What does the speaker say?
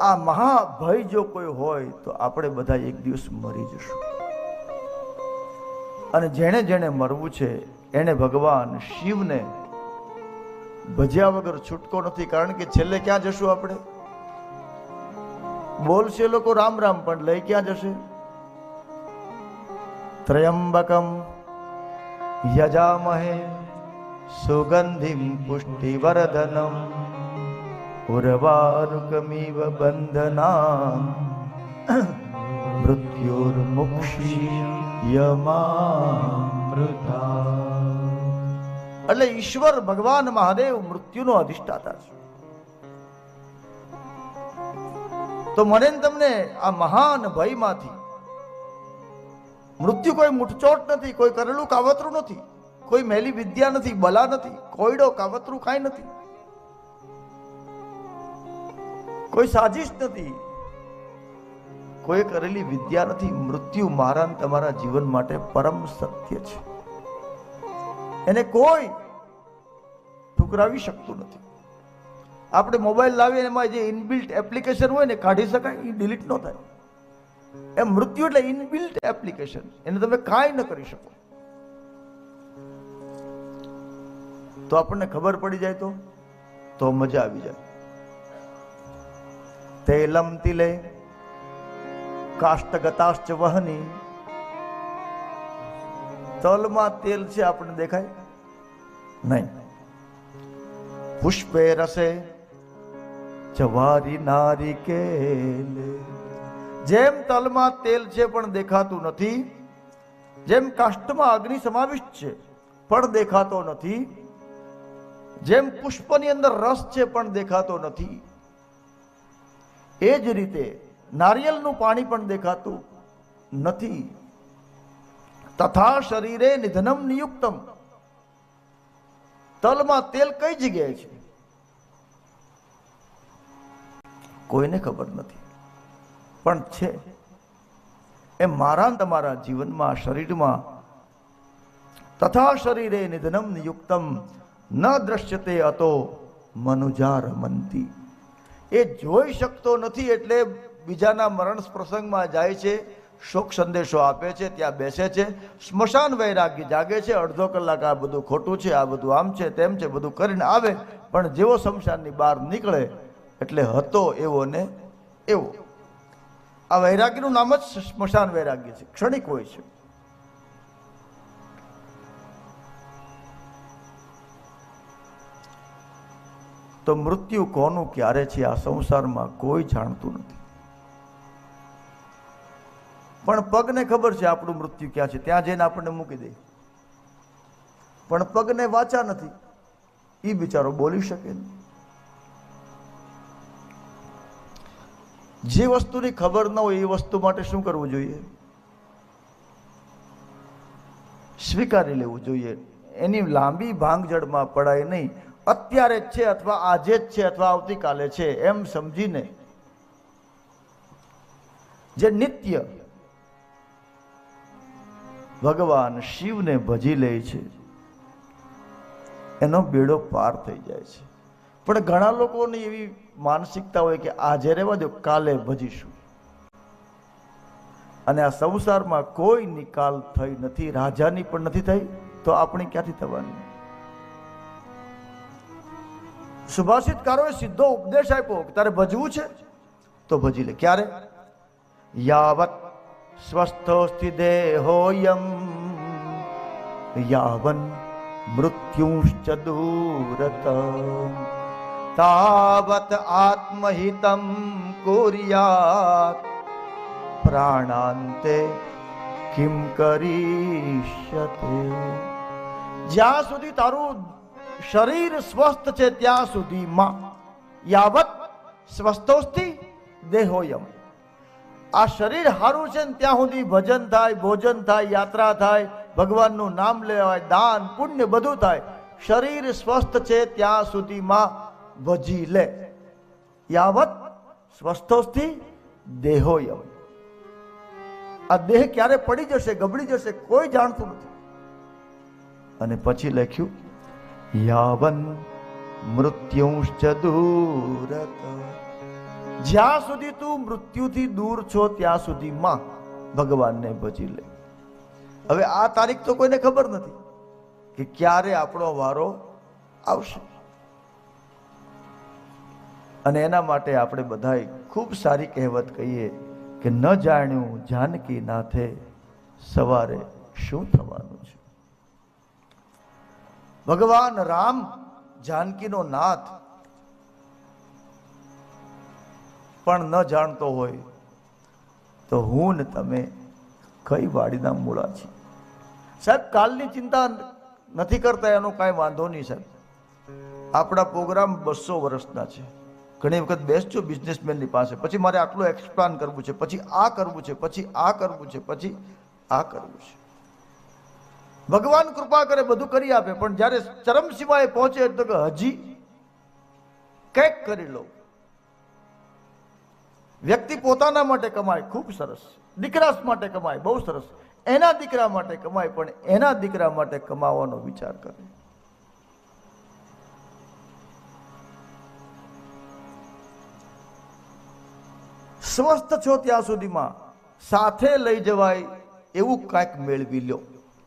આ મહાભય જો કોઈ હોય તો આપણે બધા એક દિવસ મરી જશું. અને જેણે જેણે મરવું છે, એને ભગવાન શિવને ભજ્યા વગર છૂટકો નથી. કારણ કે છેલ્લે ક્યાં જશું આપણે? બોલશે લોકો રામ રામ, પણ લઈ ક્યાં જશે? ત્રયંબકમ યજામહે સુગંધિમ પુષ્ટિવર્ધનમ. ઉર્વારુકમિવ બંધના મૃત્યુર્મુક્ષી એટલે ઈશ્વર ભગવાન મહાદેવ મૃત્યુનો અધિષ્ઠાતા છે તો મને તમને આ મહાન ભયમાંથી મૃત્યુ કોઈ મુઠચોટ નથી કોઈ કરેલું કાવતરું નથી કોઈ મેલી વિદ્યા નથી બલા નથી કોયડો કાવતરું કાંઈ નથી કોઈ સાજિશ નથી. કોઈ કરેલી વિદ્યા નથી. મૃત્યુ મારા તમારા જીવન માટે પરમ સત્ય છે. એને કોઈ ઠુકરાવી શકતું નથી. આપણે મોબાઈલ લાવીએ એમાં જે ઇનબિલ્ટ એપ્લિકેશન હોય ને કાઢી શકાય, એ ડિલીટ ન થાય. એમ મૃત્યુ એટલે ઇનબિલ્ટ એપ્લિકેશન એને તમે કાંઈ ન કરી શકો. તો આપણને ખબર પડી જાય તો? તો મજા આવી જાય. તેલમ તિલે કાષ્ટગતાશ્ચ વહની તલમાં તેલ છે આપણને દેખાય નહીં પુષ્પે રસે જવારી નારિકેલ જેમ તલમાં તેલ છે પણ દેખાતું નથી જેમ કાષ્ટમાં અગ્નિ સમાવિષ્ટ છે પણ દેખાતો નથી જેમ પુષ્પની અંદર રસ છે પણ દેખાતો નથી એ જ રીતે નારિયેલનું પાણી પણ દેખાતું નથી. તથા શરીરે નિધનમ નિયુક્તમ. તલમાં તેલ કઈ જગ્યાએ છે? કોઈને ખબર નથી. પણ છે. એ મારા તમારા જીવનમાં, શરીરમાં તથા શરીરે નિધનમ નિયુક્તમ ન દ્રશ્યતે અતો મનુજા રમંતી એ જોઈ શકતો નથી એટલે બીજાના મરણ પ્રસંગમાં જાય છે, શોક સંદેશો આપે છે, ત્યાં બેસે છે, સ્મશાન વૈરાગ્ય જાગે છે, અડધો કલાક આ બધું ખોટું છે, આ બધું આમ છે, તેમ છે, બધું કરીને આવે, પણ જેવો સ્મશાનની બહાર નીકળે એટલે હતો એવો ને એવો. આ વૈરાગ્યનું નામ જ સ્મશાન વૈરાગ્ય છે, ક્ષણિક હોય છે. તો મૃત્યુ કોનું ક્યારે છે? આ સંસારમાં કોઈ જાણતું નથી. પણ પગને ખબર છે આપણું મૃત્યુ ક્યાં છે? ત્યાં જઈને આપણને મૂકી દે. પણ પગને વાચા નથી. એ બિચારો બોલી શકે નહીં. જે વસ્તુની ખબર ન હોય, એ વસ્તુ માટે શું કરવું જોઈએ? સ્વીકારી લેવું જોઈએ. એની લાંબી ભાંગજડમાં પડાય નહીં. અત્યારે જ છે અથવા આજે જ છે અથવા આવતીકાલે છે, એમ સમજીને જે નિત્ય ભગવાન શિવને ભજી લે છે, એનો બેડો પાર થઈ જાય છે. પણ ઘણા લોકોની એવી માનસિકતા હોય કે આજે રહેવા દો, કાલે ભજીશું. અને આ સંસારમાં કોઈ નિકાલ થઈ નથી, રાજાની પણ નથી થઈ, તો આપણી ક્યાંથી થવાની? સુભાષિતકારોએ સીધો ઉપદેશ આપ્યો તારે ભજવું છે? તો ભજી લે. ક્યારે? યાવત સ્વસ્થોસ્તિ દેહોયમ. યાવન મૃત્યુશ્ચ દૂરત તાવત આત્મહિતમ કુર્યાત. પ્રાણાંતે કિમ કરીષ્યતે. જ્યાં સુધી તારું શરીર સ્વસ્થ છે ત્યાં સુધીમાં યાવત સ્વસ્થોસ્થી દેહોયમ. આ શરીર સારું છે ને ત્યાં સુધી ભજન થાય, ભોજન થાય, યાત્રા થાય, ભગવાનનું નામ લેવાય, દાન, પુણ્ય બધું થાય. શરીર સ્વસ્થ છે ત્યાં સુધીમાં ભજી લે. યાવત સ્વસ્થોસ્થી દેહોયમ. આ દેહ ક્યારે પડી જશે, ગબડી જશે, કોઈ જાણતું નથી. અને પછી લખ્યું યાવન મૃત્યુંશ્ચ દૂરત. જ્યાં સુધી તું મૃત્યુથી દૂર છો, ત્યાં સુધી માં ભગવાનને ભજી લે. હવે આ તારીખ તો કોઈને ખબર નથી કે ક્યારે આપણો વારો આવશે. અને એના માટે આપણે બધાએ ખૂબ સારી કહેવત કહીએ કે ન જાણ્યું જાનકી નાથે સવારે શું થવાનું છે. ભગવાન રામ જાનકીનો નાથ પણ ન જાણતો હોય તો હું ને તમે કઈ વાડીના મૂળા છીએ? સાહેબ, કાલની ચિંતા નથી કરતા, એનો કાંઈ વાંધો નહીં સાહેબ. આપણા પ્રોગ્રામ બસો વર્ષના છે. ઘણી વખત બેસજો બિઝનેસમેનની પાસે. પછી મારે આટલું એક્સપ્લાન કરવું છે, પછી આ કરવું છે, પછી આ કરવું છે, પછી આ કરવું છે. ભગવાન કૃપા કરે, બધું કરી આપે, પણ જ્યારે ચરમ સિવાય પહોંચે તો કે હજી કંઈક કરી લઉં. વ્યક્તિ પોતાના માટે કમાય, ખૂબ સરસ. દીકરા માટે કમાય, બહુ સરસ. એના દીકરા માટે કમાય, પણ એના દીકરા માટે કમાવાનો વિચાર કરે. સ્વસ્થ છો ત્યાં સુધીમાં, સાથે લઈ જવાય એવું કાંઈક મેળવી લ્યો